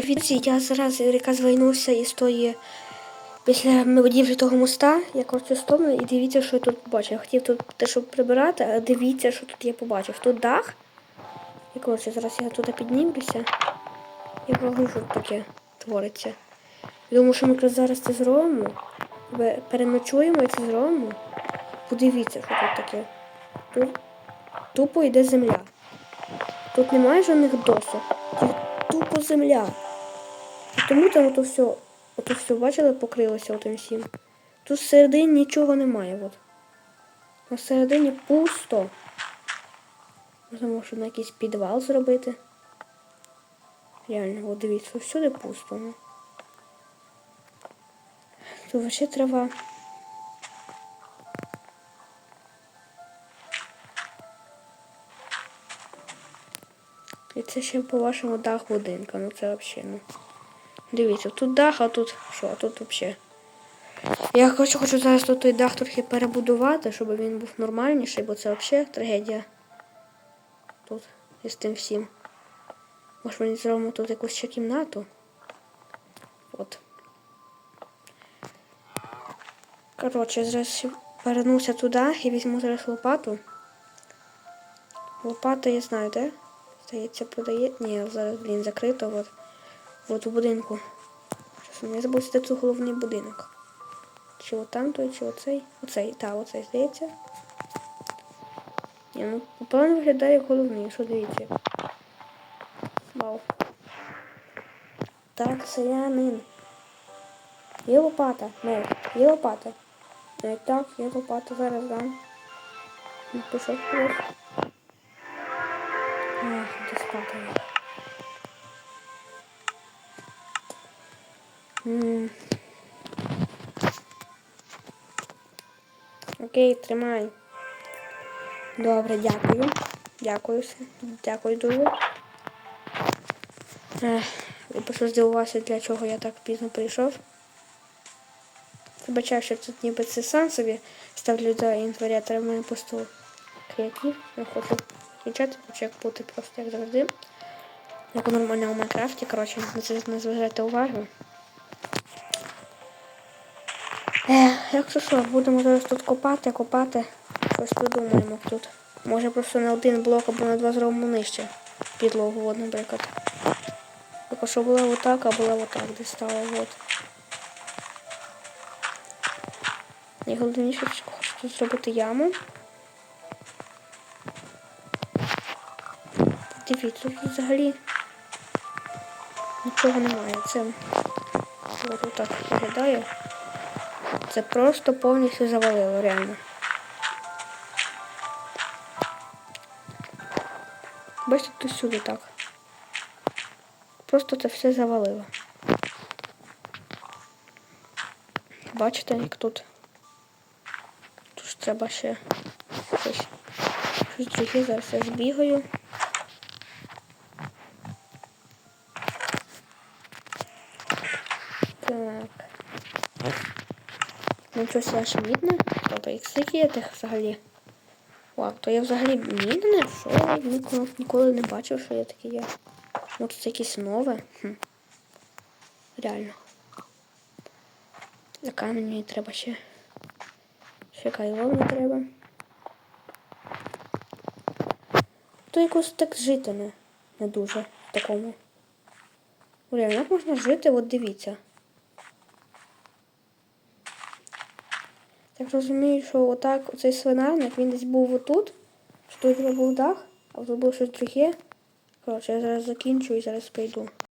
Віці, я зараз якраз звайнувся із тої після будівлі того моста, я коротше стомлю, і дивіться, що я тут побачив. Я хотів тут те, щоб прибирати, а дивіться, що тут я побачив. Тут дах. І коротше, зараз я туди піднімлюся і покажу, що таке твориться. Я думаю, що ми зараз це зробимо. Переночуємо і це зробимо. Подивіться, що тут таке. Тут тупо йде земля. Тут немає жодних досок. Тут тупо земля. Тому там ото все, ото все, бачили, покрилося отим всім. Тут всередині нічого немає. От. На середині пусто. Можна може на якийсь підвал зробити. Реально, от дивіться, всюди пусто. Ну. Тут вообще трава. І це ще по вашому дах будинка. Ну це взагалі, ну. Дивіться, тут дах, а тут що, а тут взагалі. Я хочу, хочу зараз тут той дах трохи перебудувати, щоб він був нормальніший, бо це взагалі трагедія. Тут із тим всім. Може ми зробимо тут якусь ще кімнату. От. Коротше, я зараз повернуся туди і візьму зараз лопату. Лопата я знаю, де? Здається, продає. Ні, зараз, блін, закрито. От, от у будинку. Забув де це головний будинок. Чи от там той, чи оцей? Оцей, так, оцей, здається. Ні, ну, по плану виглядає головний, що дивіться. Вау. Так, селянин. Є лопата, не, є лопата. Не, так, є лопата, зараз дам. Ну, Пішов кудись. Ах, де спати. Окей, тримай. Добре, дякую. Дякую все. Дякую дуже. Я просто здивувався, для чого я так пізно прийшов. Вибачаю, що тут ніби це сам собі ставлю до інваря, треба мене просто креатив. Я хочу включати, хочу як бути просто як завжди. Як у нормальному Майнкрафті, коротше, на не зважайте увагу. Ех, якщо що, будемо зараз тут копати, копати. Щось придумаємо тут. Може просто на один блок або на два зробимо нижче. Підлогу, от, наприклад. Тільки що була отак, а була отак, де стала от. Найголовніше, хочу тут зробити яму. Дивіться, тут взагалі нічого немає. Це от так виглядає. Це просто повністю завалило, реально. Бачите, тут сюди так. Просто це все завалило. Бачите, як тут. Тут треба ще щось. Щось друге, зараз я збігаю. Ну щось ще мідне. Тобто скільки є тих взагалі. Вау, то я взагалі мідне? Що я ніколи, ніколи не бачив, що я таке є. Ну тут якесь нове. Хм. Реально. А камінь мені треба ще. Ще кайло мені треба. То якось так жити не, не дуже такому. Реально, як можна жити, от дивіться. Так розумію, що отак оцей свинарник, він десь був отут, що тут був дах, а тут було щось друге. Коротше, я зараз закінчу і зараз прийду.